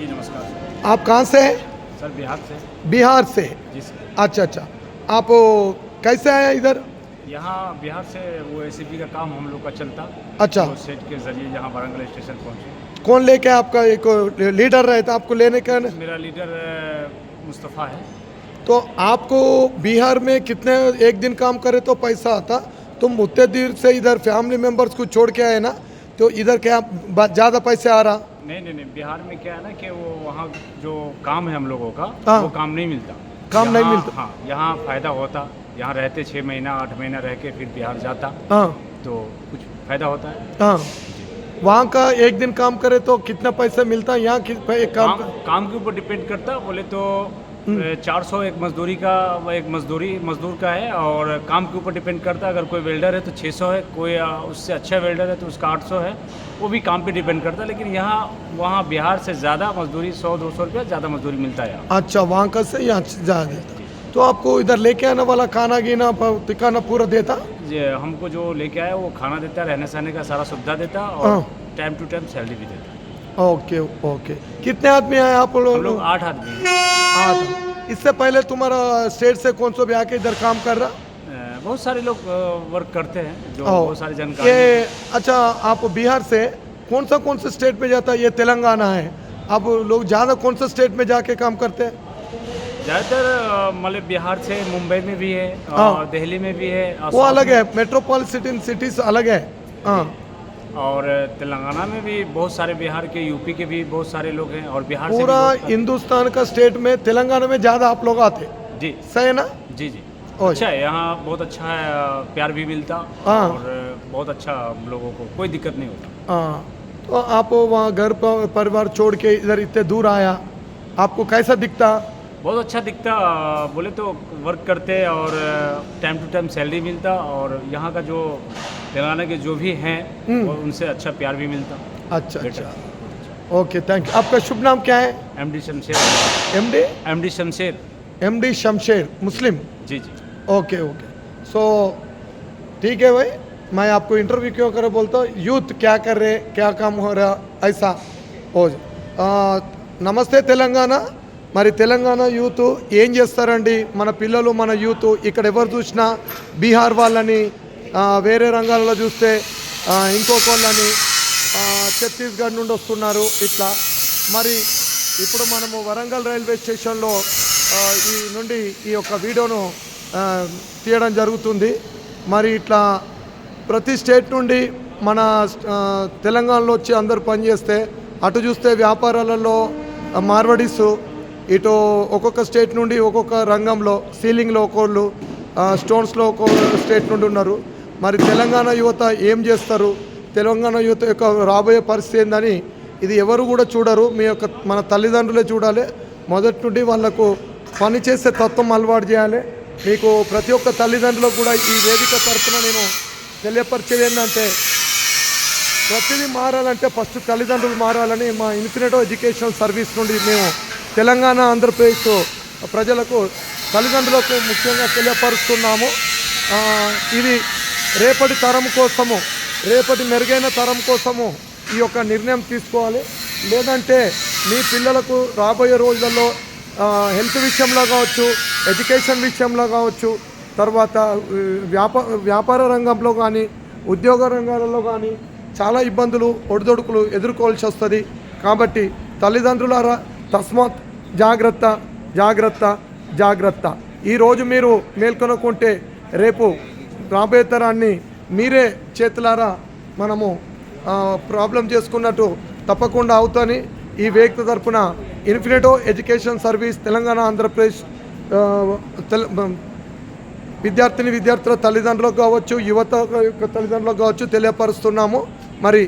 जी नमस्कार आप कहाँ से हैं? सर बिहार से। बिहार से? जी सर। अच्छा अच्छा। आप कैसे आए इधर? यहाँ बिहार से वो एसीपी का काम हम लोग का चलता। अच्छा। वो सेट के ज़रिए यहाँ वारंगल स्टेशन पहुँचे। कौन लेके आपका एक लीडर रहे रहता आपको लेने का मेरा लीडर मुस्तफ़ा है। तो आपको बिहार में कितने एक दिन काम करे तो पैसा आता? तुम उतने देर से इधर फैमिली मेंबर्स को छोड़ के आए ना तो इधर क्या ज़्यादा पैसे आ रहा? नहीं नहीं नहीं बिहार में क्या है ना कि वो वहाँ जो काम है हम लोगों का हाँ। वो काम नहीं मिलता। काम नहीं मिलता। हाँ यहाँ फ़ायदा होता। यहाँ रहते छः महीना आठ महीना रह के फिर बिहार जाता। हाँ। तो कुछ फ़ायदा होता है। हाँ। वहाँ का एक दिन काम करे तो कितना पैसा मिलता? है यहाँ काम काम काम के ऊपर डिपेंड करता। बोले तो। चार सौ एक मजदूरी का एक मजदूरी मजदूर का है और काम के ऊपर डिपेंड करता है। अगर कोई वेल्डर है तो 600 है कोई उससे अच्छा वेल्डर है तो उसका 800 है। वो भी काम पे डिपेंड करता है लेकिन यहाँ वहाँ बिहार से ज़्यादा मजदूरी सौ दो सौ रुपया ज़्यादा मजदूरी मिलता है अच्छा वहाँ का से यहाँ ज़्यादा देता तो आपको इधर लेके आने वाला खाना गीना ठिकाना पूरा देता? हमको जो लेके आया वो खाना देता रहने सहने का सारा सुविधा देता हाँ। और टाइम टू टाइम सैलरी भी देता। Okay okay. कितने आदमी आए आप लोग? लोग आठ आदमी हैं इससे पहले तुम्हारा स्टेट से कौन सा भी आके इधर काम कर रहा? बहुत सारे लोग वर्क करते हैं जो बहुत सारी जानकारी ये अच्छा आप बिहार से कौन सा कौन सा स्टेट में जाता है? ये तेलंगाना है। आप लोग ज़्यादा कौन सा स्टेट में जाके काम करते हैं? ज़्यादातर मतलब बिहार से मुंबई में भी है हाँ। और दिल्ली में भी है वो अलग है। मेट्रोपॉलिटन सिटीज़ अलग है। हाँ। और तेलंगाना में भी बहुत सारे बिहार के यूपी के भी बहुत सारे लोग हैं और बिहार पूरा हिंदुस्तान का स्टेट में तेलंगाना में ज़्यादा आप लोग आते। जी। सही है ना? जी जी। अच्छा है यहाँ बहुत अच्छा है प्यार भी मिलता हाँ। और बहुत अच्छा हम लोगों को कोई दिक्कत नहीं होता। हाँ। तो आप वहाँ घर परिवार छोड़ के इधर इतने दूर आया आपको कैसा दिखता? बहुत अच्छा दिखता बोले तो वर्क करते और टाइम टू टाइम सैलरी मिलता और यहाँ का जो तेलंगाना के जो भी हैं हम्म। उनसे अच्छा प्यार भी मिलता। अच्छा अच्छा। ओके थैंक यू आपका शुभ नाम क्या है? M D Shamsher M D M D Shamsher M D Shamsher Muslim जी जी। ओके ओके सो ठीक है भाई मैं आपको इंटरव्यू क्यों कर बोलता हूँ? यूथ क्या कर रहे क्या काम हो रहा ऐसा। हो नमस्ते तेलंगाना। మరి తెలంగాణ యూత్ ఏం చేస్తారండి? మన పిల్లలు మన యూత్ ఇక్కడ ఎవరు చూసినా బీహార్ వాళ్ళని వేరే రంగాలలో చూస్తే ఆ, ఇంకొకళ్ళని ఛత్తీస్గఢ్ నుండి వస్తున్నారు ఇట్లా. మరి ఇప్పుడు మనము వరంగల్ రైల్వే స్టేషన్లో ఈ నుండి ఈ యొక్క వీడియోను తీయడం జరుగుతుంది. మరి ఇట్లా ప్రతి స్టేట్ నుండి మన తెలంగాణలో వచ్చి అందరూ పనిచేస్తే అటు చూస్తే వ్యాపారాలలో మార్వడీసు ఇటు ఒక్కొక్క స్టేట్ నుండి ఒక్కొక్క రంగంలో సీలింగ్లో ఒకళ్ళు స్టోన్స్లో ఒక స్టేట్ నుండి ఉన్నారు. మరి తెలంగాణ యువత ఏం చేస్తారు? తెలంగాణ యువత యొక్క రాబోయే పరిస్థితి ఏందని ఇది ఎవరు కూడా చూడరు. మీ యొక్క మన తల్లిదండ్రులే చూడాలి. మొదటి నుండి వాళ్ళకు పని చేసే తత్వం అలవాటు చేయాలి. మీకు ప్రతి ఒక్క తల్లిదండ్రులకు కూడా ఈ వేదిక తరఫున నేను తెలియపరిచేది ఏంటంటే ప్రతిదీ మారాలంటే ఫస్ట్ తల్లిదండ్రులు మారాలని మా ఇన్ఫినిటో ఎడ్యుకేషనల్ సర్వీస్ నుండి మేము తెలంగాణ ఆంధ్రప్రదేశ్ ప్రజలకు తల్లిదండ్రులకు ముఖ్యంగా తెలియపరుస్తున్నాము. ఇది రేపటి తరం కోసము రేపటి మెరుగైన తరం కోసము ఈ యొక్క నిర్ణయం తీసుకోవాలి. లేదంటే మీ పిల్లలకు రాబోయే రోజులలో హెల్త్ విషయంలో కావచ్చు ఎడ్యుకేషన్ విషయంలో కావచ్చు తర్వాత ఉ, వ్యాపార వ్యాపార రంగంలో కానీ ఉద్యోగ రంగాలలో కానీ చాలా ఇబ్బందులు ఒడిదొడుకులు ఎదుర్కోవాల్సి వస్తుంది. కాబట్టి తల్లిదండ్రులారా తస్మాత్ జాగ్రత్త జాగ్రత్త జాగ్రత్త. ఈరోజు మీరు మేల్కొనకుంటే రేపు రాబోయే తరాన్ని మీరే చేతులారా మనము ప్రాబ్లం చేసుకున్నట్టు తప్పకుండా అవుతాని ఈ వ్యక్తి తరఫున Infinito education service Telangana Andhra Pradesh విద్యార్థిని విద్యార్థుల తల్లిదండ్రులకు కావచ్చు యువత యొక్క తల్లిదండ్రులకు కావచ్చు తెలియపరుస్తున్నాము. మరి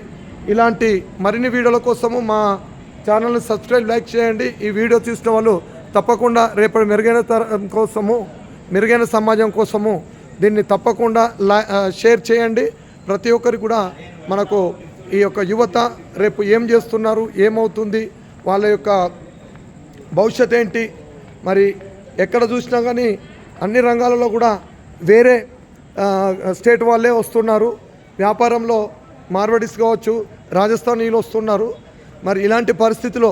ఇలాంటి మరిన్ని వీడియోల కోసము మా ఛానల్ని సబ్స్క్రైబ్ లైక్ చేయండి. ఈ వీడియో చూసిన వాళ్ళు తప్పకుండా రేపటి మెరుగైన తరం కోసము మెరుగైన సమాజం కోసము దీన్ని తప్పకుండా షేర్ చేయండి. ప్రతి ఒక్కరు కూడా మనకు ఈ యొక్క యువత రేపు ఏం చేస్తున్నారు ఏమవుతుంది వాళ్ళ యొక్క భవిష్యత్ ఏంటి మరి ఎక్కడ చూసినా కానీ అన్ని రంగాలలో కూడా వేరే స్టేట్ వాళ్ళే వస్తున్నారు. వ్యాపారంలో మార్వడీస్ కావచ్చు రాజస్థానీలు వస్తున్నారు. మరి ఇలాంటి పరిస్థితిలో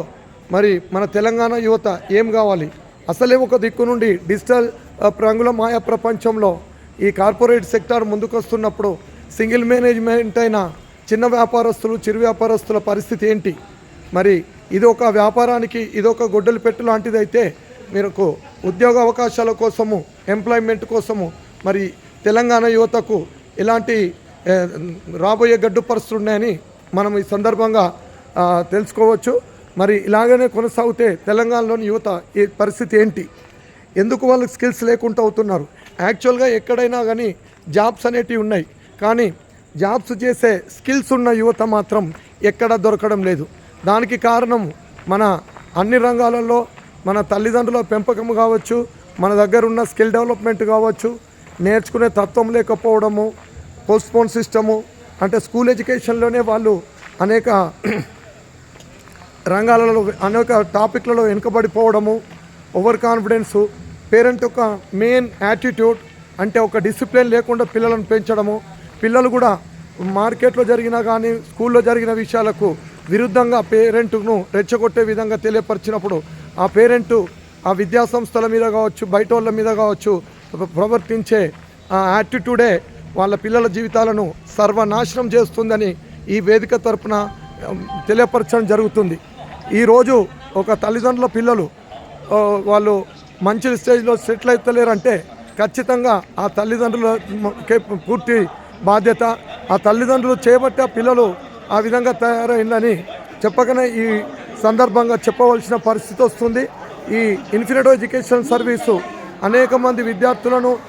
మరి మన తెలంగాణ యువత ఏం కావాలి? అసలే ఒక దిక్కు నుండి డిజిటల్ ఆ, రంగుల మాయా ప్రపంచంలో ఈ కార్పొరేట్ సెక్టార్ ముందుకొస్తున్నప్పుడు సింగిల్ మేనేజ్మెంట్ అయిన చిన్న వ్యాపారస్తులు చిరు వ్యాపారస్తుల పరిస్థితి ఏంటి? మరి ఇది ఒక వ్యాపారానికి ఇది ఒక పెట్టు లాంటిదైతే మీకు ఉద్యోగ అవకాశాల కోసము ఎంప్లాయ్మెంట్ కోసము మరి తెలంగాణ యువతకు ఇలాంటి రాబోయే గడ్డు పరిస్థితులు ఉన్నాయని మనం ఈ సందర్భంగా తెలుసుకోవచ్చు. మరి ఇలాగనే కొనసాగితే తెలంగాణలోని యువత ఈ పరిస్థితి ఏంటి? ఎందుకు వాళ్ళకి స్కిల్స్ లేకుండా అవుతున్నారు? యాక్చువల్గా ఎక్కడైనా కానీ జాబ్స్ అనేటివి ఉన్నాయి. కానీ జాబ్స్ చేసే స్కిల్స్ ఉన్న యువత మాత్రం ఎక్కడ దొరకడం లేదు. దానికి కారణం మన అన్ని రంగాలలో మన తల్లిదండ్రుల పెంపకం కావచ్చు మన దగ్గర ఉన్న స్కిల్ డెవలప్మెంట్ కావచ్చు నేర్చుకునే తత్వం లేకపోవడము పోస్ట్పోన్ సిస్టము అంటే స్కూల్ ఎడ్యుకేషన్లోనే వాళ్ళు అనేక రంగాలలో అనేక టాపిక్లలో వెనుకబడిపోవడము ఓవర్ కాన్ఫిడెన్సు పేరెంట్ యొక్క మెయిన్ యాటిట్యూడ్ అంటే ఒక డిసిప్లిన్ లేకుండా పిల్లలను పెంచడము పిల్లలు కూడా మార్కెట్లో జరిగిన కానీ స్కూల్లో జరిగిన విషయాలకు విరుద్ధంగా పేరెంట్ను రెచ్చగొట్టే విధంగా తెలియపరిచినప్పుడు ఆ పేరెంటు ఆ విద్యా సంస్థల మీద కావచ్చు బయట వాళ్ళ మీద కావచ్చు ప్రవర్తించే ఆ యాటిట్యూడే వాళ్ళ పిల్లల జీవితాలను సర్వనాశనం చేస్తుందని ఈ వేదిక తరపున తెలియపరచడం జరుగుతుంది. ఈరోజు ఒక తల్లిదండ్రుల పిల్లలు వాళ్ళు మంచి స్టేజ్లో సెటిల్ అవుతలేరంటే ఖచ్చితంగా ఆ తల్లిదండ్రుల పూర్తి బాధ్యత. ఆ తల్లిదండ్రులు చేపట్టే ఆ పిల్లలు ఆ విధంగా తయారైందని చెప్పకనే ఈ సందర్భంగా చెప్పవలసిన పరిస్థితి వస్తుంది. ఈ ఇన్ఫినిటో ఎడ్యుకేషన్ సర్వీసు అనేక మంది విద్యార్థులను